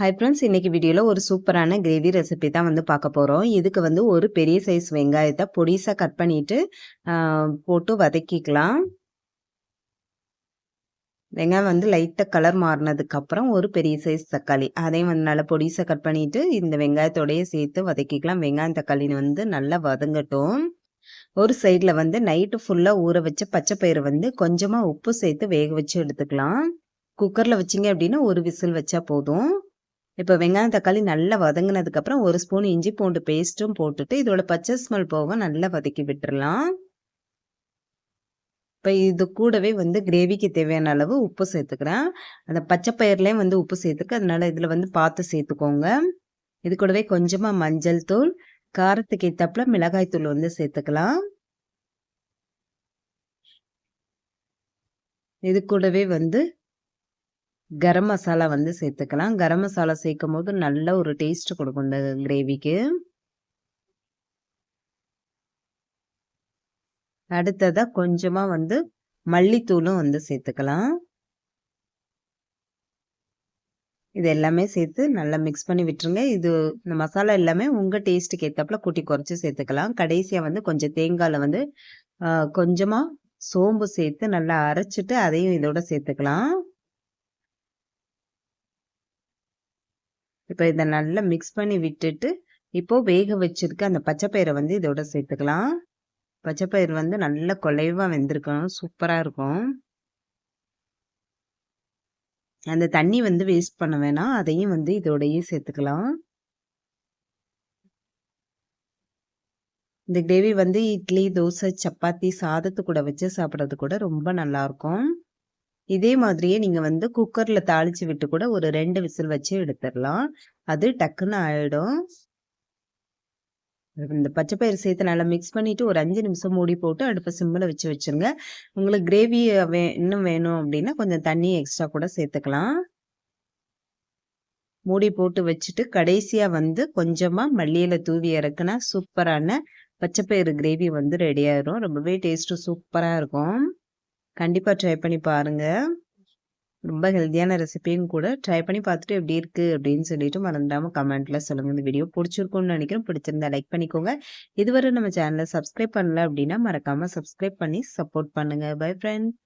Hi friends இன்னைக்கு வீடியோவில் ஒரு சூப்பரான கிரேவி ரெசிபி தான் வந்து பார்க்க போகிறோம் இதுக்கு வந்து ஒரு பெரிய சைஸ் வெங்காயத்தை பொடிசாக கட் பண்ணிட்டு போட்டு வதக்கிக்கலாம். வெங்காயம் வந்து லைட்டாக கலர் மாறினதுக்கப்புறம் ஒரு பெரிய சைஸ் தக்காளி. அதையும் வந்து நல்லா பொடிசாக கட் பண்ணிவிட்டு இந்த வெங்காயத்தோடையே சேர்த்து வதக்கிக்கலாம். வெங்காயம் தக்காளின்னு வந்து நல்லா வதங்கட்டும். ஒரு சைடில் வந்து நைட்டு ஃபுல்லாக ஊற வச்ச பச்சை பயிறு வந்து கொஞ்சமாக உப்பு சேர்த்து வேக வச்சு எடுத்துக்கலாம். குக்கரில் வச்சிங்க அப்படின்னா ஒரு விசில் வச்சா போதும். இப்போ வெங்காயம் தக்காளி நல்லா வதங்கினதுக்கப்புறம் ஒரு ஸ்பூன் இஞ்சி பூண்டு பேஸ்ட்டும் போட்டுட்டு இதோட பச்சை ஸ்மெல் போக நல்லா வதக்கி விட்டுறலாம். இப்போ இது கூடவே வந்து கிரேவிக்கு தேவையான அளவு உப்பு சேர்த்துக்கிறேன். அந்த பச்சை பயிர்லேயும் வந்து உப்பு சேர்த்துக்க அதனால இதில் வந்து பார்த்து சேர்த்துக்கோங்க. இது கூடவே கொஞ்சமாக மஞ்சள் தூள் காரத்துக்கு ஏற்றாப்புல மிளகாய் தூள் வந்து சேர்த்துக்கலாம். இது கூடவே வந்து கரம் மசாலா வந்து சேர்த்துக்கலாம். கரம் மசாலா சேர்க்கும் போது நல்ல ஒரு டேஸ்ட் கொடுக்கும் இந்த கிரேவிக்கு அடுத்ததாக கொஞ்சமாக வந்து மல்லித்தூளும் வந்து சேர்த்துக்கலாம். இது எல்லாமே சேர்த்து நல்லா மிக்ஸ் பண்ணி விட்டுருங்க. இது இந்த மசாலா எல்லாமே உங்கள் டேஸ்ட்டுக்கு ஏற்றப்பல கூட்டி குறைச்சி சேர்த்துக்கலாம். கடைசியாக வந்து கொஞ்சம் தேங்காயில் வந்து கொஞ்சமாக சோம்பு சேர்த்து நல்லா அரைச்சிட்டு அதையும் இதோட சேர்த்துக்கலாம். இப்போ இதை நல்லா மிக்ஸ் பண்ணி விட்டுட்டு இப்போது வேக வச்சிருக்க அந்த பச்சைப்பயிரை வந்து இதோட சேர்த்துக்கலாம். பச்சைப்பயிர் வந்து நல்ல குலைவாக வெந்திருக்கணும் சூப்பராக இருக்கும். அந்த தண்ணி வந்து வேஸ்ட் பண்ண வேணாம். அதையும் வந்து இதோடையே சேர்த்துக்கலாம். இந்த கிரேவி வந்து இட்லி தோசை சப்பாத்தி சாதத்து கூட வச்சு சாப்பிட்றது கூட ரொம்ப நல்லாயிருக்கும் இதே மாதிரியே நீங்கள் வந்து குக்கரில் தாளித்து விட்டு கூட ஒரு ரெண்டு விசில் வச்சு எடுத்துடலாம். அது டக்குன்னு ஆகிடும் இந்த பச்சை பயிர் சேர்த்து நல்லா மிக்ஸ் பண்ணிவிட்டு ஒரு அஞ்சு நிமிஷம் மூடி போட்டு அடுப்பை சிம்மில் வச்சு வச்சுருங்க. உங்களுக்கு கிரேவி வே இன்னும் வேணும் அப்படின்னா கொஞ்சம் தண்ணி எக்ஸ்ட்ரா கூட சேர்த்துக்கலாம். மூடி போட்டு வச்சுட்டு கடைசியாக வந்து கொஞ்சமாக மல்லியில் தூவி இறக்குனா சூப்பரான பச்சைப்பயிறு கிரேவி வந்து ரெடி ஆயிரும். ரொம்பவே டேஸ்ட்டு சூப்பராக இருக்கும். கண்டிப்பாக ட்ரை பண்ணி பாருங்கள் ரொம்ப ஹெல்த்தியான ரெசிபியும் கூட ட்ரை பண்ணி பார்த்துட்டு எப்படி இருக்குது அப்படின்னு சொல்லிட்டு மறந்துடாமல் கமெண்ட்டில் சொல்லுங்கள் இந்த வீடியோ பிடிச்சிருக்கும்னு நினைக்கிறேன். பிடிச்சிருந்தா லைக் பண்ணிக்கோங்க. இதுவரை நம்ம சேனலை சப்ஸ்கிரைப் பண்ணல அப்படின்னா மறக்காமல் சப்ஸ்கிரைப் பண்ணி சப்போர்ட் பண்ணுங்கள் பை ஃப்ரெண்ட்ஸ்